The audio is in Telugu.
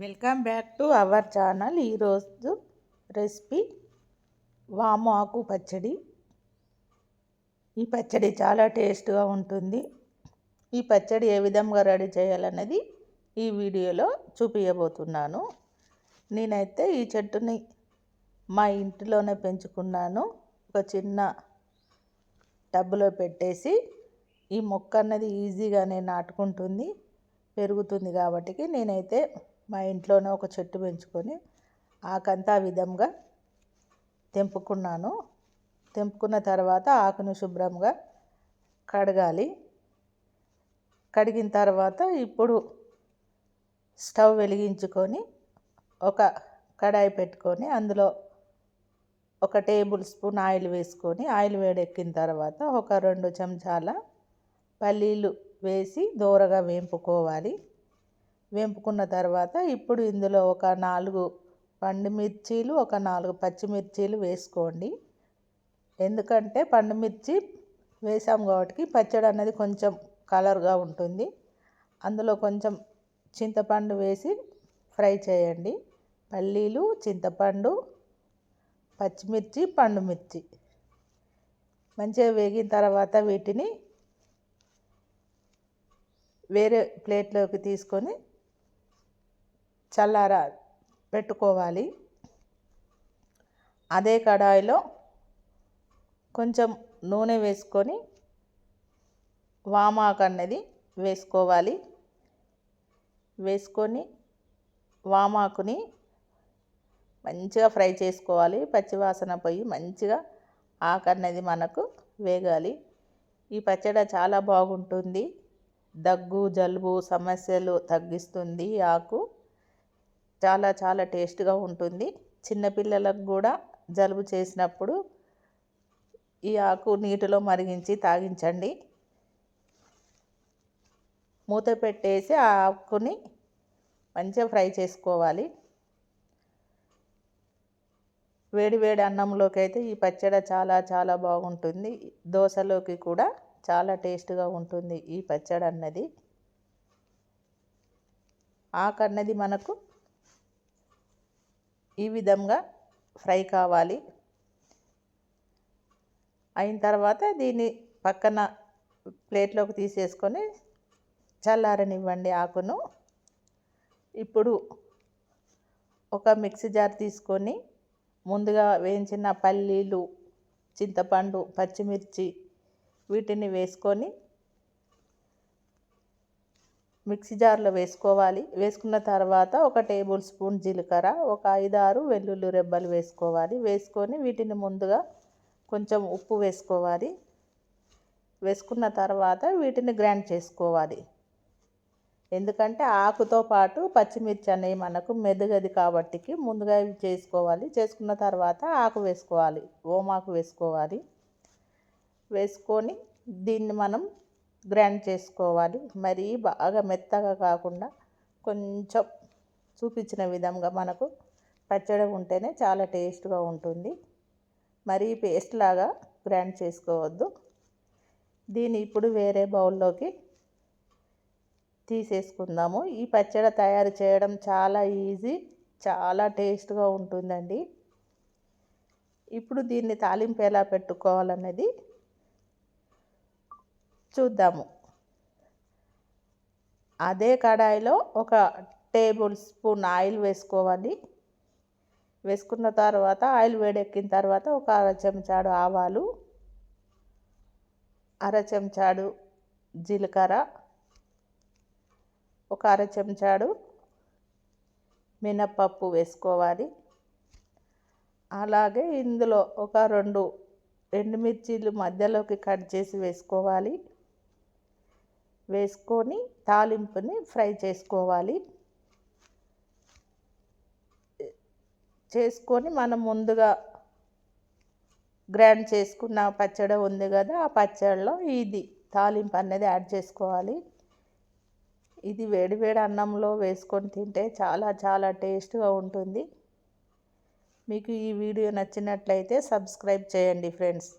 Welcome back to our channel. ఈరోజు రెసిపీ వాము ఆకు పచ్చడి. ఈ పచ్చడి చాలా టేస్ట్గా ఉంటుంది. ఈ పచ్చడి ఏ విధంగా రెడీ చేయాలన్నది ఈ వీడియోలో చూపించబోతున్నాను నేనైతే ఈ చెట్టుని మా ఇంటిలోనే పెంచుకున్నాను. ఒక చిన్న టబ్బులో పెట్టేసి ఈ మొక్క అన్నది ఈజీగానే నాటుకుంటుంది పెరుగుతుంది కాబట్టి నేనైతే మా ఇంట్లోనే ఒక చెట్టు పెంచుకొని ఆకంతా విధంగా తెంపుకున్నాను. తెంపుకున్న తర్వాత ఆకును శుభ్రంగా కడగాలి. కడిగిన తర్వాత ఇప్పుడు స్టవ్ వెలిగించుకొని ఒక కడాయి పెట్టుకొని అందులో ఒక టేబుల్ స్పూన్ ఆయిల్ వేసుకొని ఆయిల్ వేడెక్కిన తర్వాత ఒక రెండు చెంచాల పల్లీలు వేసి దోరగా వేంపుకోవాలి. వేంపుకున్న తర్వాత ఇప్పుడు ఇందులో ఒక నాలుగు పండు మిర్చీలు ఒక నాలుగు పచ్చిమిర్చీలు వేసుకోండి. ఎందుకంటే పండు మిర్చి వేసాం కాబట్టి పచ్చడి అనేది కొంచెం కలర్గా ఉంటుంది. అందులో కొంచెం చింతపండు వేసి ఫ్రై చేయండి. పల్లీలు చింతపండు పచ్చిమిర్చి పండు మిర్చి. మంచిగా వేగిన తర్వాత వీటిని వేరే ప్లేట్లోకి తీసుకొని చల్లార పెట్టుకోవాలి. అదే కడాయిలో కొంచెం నూనె వేసుకొని వామాకు అన్నది వేసుకోవాలి. వేసుకొని వామాకుని మంచిగా ఫ్రై చేసుకోవాలి. పచ్చివాసన పోయి మంచిగా ఆకు అన్నది మనకు వేగాలి. ఈ పచ్చడి చాలా బాగుంటుంది. దగ్గు జలుబు సమస్యలు తగ్గిస్తుంది ఆకు. చాలా చాలా టేస్ట్గా ఉంటుంది. చిన్నపిల్లలకు కూడా జలుబు చేసినప్పుడు ఈ ఆకు నీటిలో మరిగించి తాగించండి. మూత పెట్టేసి ఆ ఆకుని మంచిగా ఫ్రై చేసుకోవాలి. వేడి వేడి అన్నంలోకి అయితే ఈ పచ్చడి చాలా చాలా బాగుంటుంది. దోశలోకి కూడా చాలా టేస్ట్గా ఉంటుంది ఈ పచ్చడి అన్నది ఆకు అన్నది మనకు ఈ విధంగా ఫ్రై కావాలి. అయిన తర్వాత దీన్ని పక్కన ప్లేట్లోకి తీసేసుకొని చల్లారనివ్వండి ఆకును. ఇప్పుడు ఒక మిక్సీ జార్ తీసుకొని ముందుగా వేయించిన పల్లీలు చింతపండు పచ్చిమిర్చి వీటిని వేసుకొని మిక్సీ జార్లో వేసుకోవాలి. వేసుకున్న తర్వాత ఒక టేబుల్ స్పూన్ జీలకర్ర ఒక ఐదారు వెల్లుల్లి రెబ్బలు వేసుకోవాలి. వేసుకొని వీటిని ముందుగా కొంచెం ఉప్పు వేసుకోవాలి. వేసుకున్న తర్వాత వీటిని గ్రైండ్ చేసుకోవాలి. ఎందుకంటే ఆకుతో పాటు పచ్చిమిర్చి అనేవి మనకు మెదగది కాబట్టి ముందుగా చేసుకోవాలి. చేసుకున్న తర్వాత ఆకు వేసుకోవాలి. ఓమాకు వేసుకోవాలి. వేసుకొని దీన్ని మనం గ్రైండ్ చేసుకోవాలి. మరీ బాగా మెత్తగా కాకుండా కొంచెం చూపించిన విధంగా మనకు పచ్చడి ఉంటేనే చాలా టేస్ట్గా ఉంటుంది. మరీ పేస్ట్ లాగా గ్రైండ్ చేసుకోవద్దు. దీన్ని ఇప్పుడు వేరే బౌల్లోకి తీసేసుకుందాము. ఈ పచ్చడి తయారు చేయడం చాలా ఈజీ చాలా టేస్ట్గా ఉంటుందండి. ఇప్పుడు దీన్ని తాలింపు ఎలా పెట్టుకోవాలన్నది చూద్దాము. అదే కడాయిలో ఒక టేబుల్ స్పూన్ ఆయిల్ వేసుకోవాలి. వేసుకున్న తర్వాత ఆయిల్ వేడెక్కిన తర్వాత ఒక అర చెంచాడు ఆవాలు అర చెంచాడు జీలకర్ర ఒక అర చెంచాడు మినప్పప్పు వేసుకోవాలి. అలాగే ఇందులో ఒక రెండు ఎండుమిర్చీలు మధ్యలోకి కట్ చేసి వేసుకోవాలి. వేసుకొని తాలింపుని ఫ్రై చేసుకోవాలి. చేసుకొని మనం ముందుగా గ్రైండ్ చేసుకున్న పచ్చడి ఉంది కదా ఆ పచ్చడిలో ఇది తాలింపు అనేది యాడ్ చేసుకోవాలి. ఇది వేడివేడి అన్నంలో వేసుకొని తింటే చాలా చాలా టేస్ట్గా ఉంటుంది. మీకు ఈ వీడియో నచ్చినట్లయితే సబ్స్క్రైబ్ చేయండి ఫ్రెండ్స్.